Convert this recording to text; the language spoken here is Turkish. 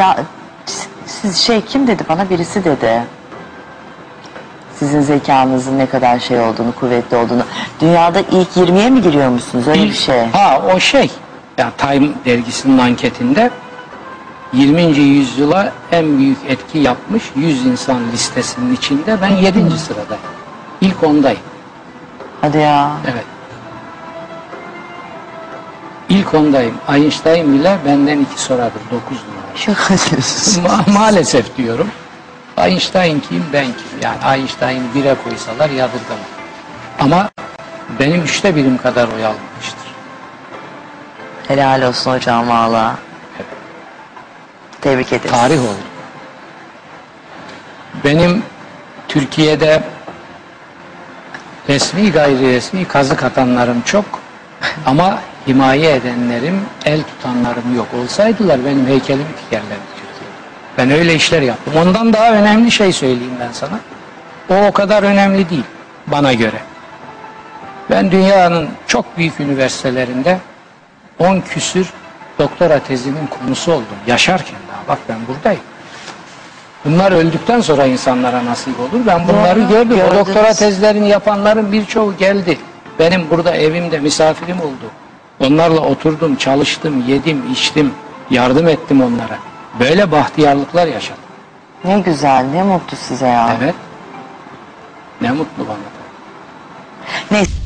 dünya siz şey kim dedi bana birisi dedi. Sizin zekanızın ne kadar şey olduğunu, kuvvetli olduğunu. Dünyada ilk 20'ye mi giriyormuşsunuz öyle bir şey? Ha o şey. Yani Time dergisinin anketinde 20. yüzyıla en büyük etki yapmış 100 insan listesinin içinde ben 7. sıradayım. İlk ondayım. Hadi ya. Evet. İlk ondayım. Einstein bile benden iki soradır. 9 numara. Şaka diyorsunuz. Ma- maalesef diyorum. Einstein kim ben kim? Yani Einstein bire koysalar yadırgamam. Ama benim üçte birim kadar oy almamıştır. Helal olsun hocam valla. Evet. Tebrik ederiz. Tarih oldu. Benim Türkiye'de resmi gayri resmi kazık atanlarım çok ama himaye edenlerim, el tutanlarım yok. Olsaydılar benim heykelimi dikerlerdi Türkiye'de. Ben öyle işler yaptım. Ondan daha önemli şey söyleyeyim ben sana. O o kadar önemli değil bana göre. Ben dünyanın çok büyük üniversitelerinde 10 küsür doktora tezimin konusu oldum. Yaşarken daha bak ben buradayım. Bunlar öldükten sonra insanlara nasip olur. Ben bunları Doğru, gördüm. O gördünüz. doktora tezlerini yapanların birçoğu geldi. Benim burada evimde misafirim oldu. Onlarla oturdum, çalıştım, yedim, içtim, yardım ettim onlara. Böyle bahtiyarlıklar yaşadım. Ne güzel, ne mutlu size ya. Evet. Ne mutlu bana. Neyse.